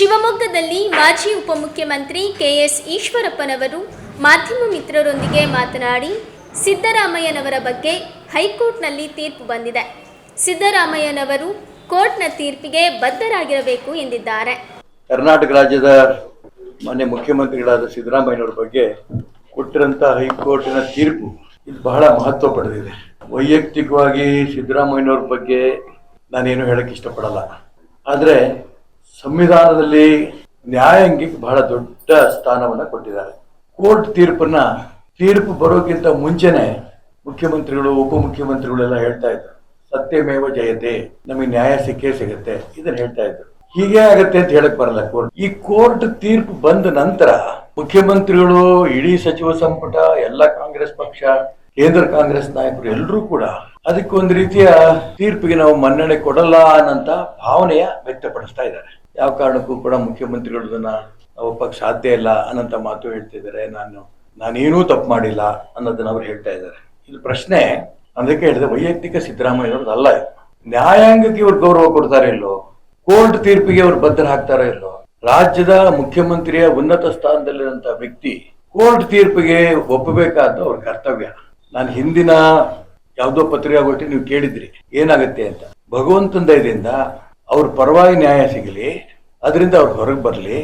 ಶಿವಮೊಗ್ಗದಲ್ಲಿ ಮಾಜಿ ಉಪಮುಖ್ಯಮಂತ್ರಿ ಕೆಎಸ್ ಈಶ್ವರಪ್ಪನವರು ಮಾಧ್ಯಮ ಮಿತ್ರರೊಂದಿಗೆ ಮಾತನಾಡಿ ಸಿದ್ದರಾಮಯ್ಯನವರ ಬಗ್ಗೆ ಹೈಕೋರ್ಟ್ನಲ್ಲಿ ತೀರ್ಪು ಬಂದಿದೆ. ಸಿದ್ದರಾಮಯ್ಯನವರು ಕೋರ್ಟ್ನ ತೀರ್ಪಿಗೆ ಬದ್ಧರಾಗಿರಬೇಕು ಎಂದಿದ್ದಾರೆ. ಕರ್ನಾಟಕ ರಾಜ್ಯದ ಮಾನ್ಯ ಮುಖ್ಯಮಂತ್ರಿಗಳಾದ ಸಿದ್ದರಾಮಯ್ಯನವರ ಬಗ್ಗೆ ಕೊಟ್ಟಿರುವಂತಹ ಹೈಕೋರ್ಟಿನ ತೀರ್ಪು ಇದು ಬಹಳ ಮಹತ್ವ ಪಡೆದಿದೆ. ವೈಯಕ್ತಿಕವಾಗಿ ಸಿದ್ದರಾಮಯ್ಯನವ್ರ ಬಗ್ಗೆ ನಾನೇನು ಹೇಳಕ್ಕೆ ಇಷ್ಟಪಡಲ್ಲ. ಆದರೆ ಸಂವಿಧಾನದಲ್ಲಿ ನ್ಯಾಯಾಂಗಕ್ಕೆ ಬಹಳ ದೊಡ್ಡ ಸ್ಥಾನವನ್ನ ಕೊಟ್ಟಿದ್ದಾರೆ. ಕೋರ್ಟ್ ತೀರ್ಪನ್ನ, ತೀರ್ಪು ಬರೋಕ್ಕಿಂತ ಮುಂಚೆನೆ ಮುಖ್ಯಮಂತ್ರಿಗಳು, ಉಪಮುಖ್ಯಮಂತ್ರಿಗಳೆಲ್ಲ ಹೇಳ್ತಾ ಇದ್ರು. ಸತ್ಯಮೇವ ಜಯತೆ, ನಮಗೆ ನ್ಯಾಯ ಸಿಕ್ಕೇ ಸಿಗುತ್ತೆ, ಇದನ್ನ ಹೇಳ್ತಾ ಇದ್ರು. ಹೀಗೆ ಆಗತ್ತೆ ಅಂತ ಹೇಳಕ್ ಬರಲ್ಲ ಕೋರ್ಟ್. ಈ ಕೋರ್ಟ್ ತೀರ್ಪು ಬಂದ ನಂತರ ಮುಖ್ಯಮಂತ್ರಿಗಳು, ಇಡೀ ಸಚಿವ ಸಂಪುಟ, ಎಲ್ಲ ಕಾಂಗ್ರೆಸ್ ಪಕ್ಷ, ಕೇಂದ್ರ ಕಾಂಗ್ರೆಸ್ ನಾಯಕರು ಎಲ್ಲರೂ ಕೂಡ ಅದಕ್ಕೊಂದು ರೀತಿಯ ತೀರ್ಪಿಗೆ ನಾವು ಮನ್ನಣೆ ಕೊಡಲ್ಲ ಅನ್ನಂತ ಭಾವನೆಯ ವ್ಯಕ್ತಪಡಿಸ್ತಾ ಇದ್ದಾರೆ. ಯಾವ ಕಾರಣಕ್ಕೂ ಕೂಡ ಮುಖ್ಯಮಂತ್ರಿಗಳು ಇದನ್ನ ಒಪ್ಪಕ್ ಸಾಧ್ಯ ಇಲ್ಲ ಅನ್ನಂತ ಮಾತು ಹೇಳ್ತಿದ್ದಾರೆ ನಾನು ನಾನೇನೂ ತಪ್ಪು ಮಾಡಿಲ್ಲ ಅನ್ನೋದನ್ನ ಅವ್ರು ಹೇಳ್ತಾ ಇದ್ದಾರೆ. ಇದು ಪ್ರಶ್ನೆ. ಅದಕ್ಕೆ ಹೇಳಿದೆ, ವೈಯಕ್ತಿಕ ಸಿದ್ದರಾಮಯ್ಯವ್ರದ್ದು ಅಲ್ಲ. ನ್ಯಾಯಾಂಗಕ್ಕೆ ಇವ್ರು ಗೌರವ ಕೊಡ್ತಾರೆ ಇಲ್ಲೋ ಕೋರ್ಟ್ ತೀರ್ಪಿಗೆ ಅವ್ರು ಬದ್ಧ ಹಾಕ್ತಾರೋ ಇಲ್ಲೋ ರಾಜ್ಯದ ಮುಖ್ಯಮಂತ್ರಿಯ ಉನ್ನತ ಸ್ಥಾನದಲ್ಲಿರುವಂತ ವ್ಯಕ್ತಿ ಕೋರ್ಟ್ ತೀರ್ಪಿಗೆ ಒಪ್ಪಬೇಕಾದ ಅವ್ರ ಕರ್ತವ್ಯ. ನಾನು ಹಿಂದಿನ ಯಾವುದೋ ಪತ್ರಿಕಾಗೋಷ್ಠಿ ನೀವು ಕೇಳಿದ್ರಿ. ಏನಾಗುತ್ತೆ ಅಂತ. ಭಗವಂತನ ದಯದಿಂದ ಅವ್ರ ಪರವಾಗಿ ನ್ಯಾಯ ಸಿಗಲಿ ಅದರಿಂದ ಅವ್ರು ಹೊರಗೆ ಬರಲಿ.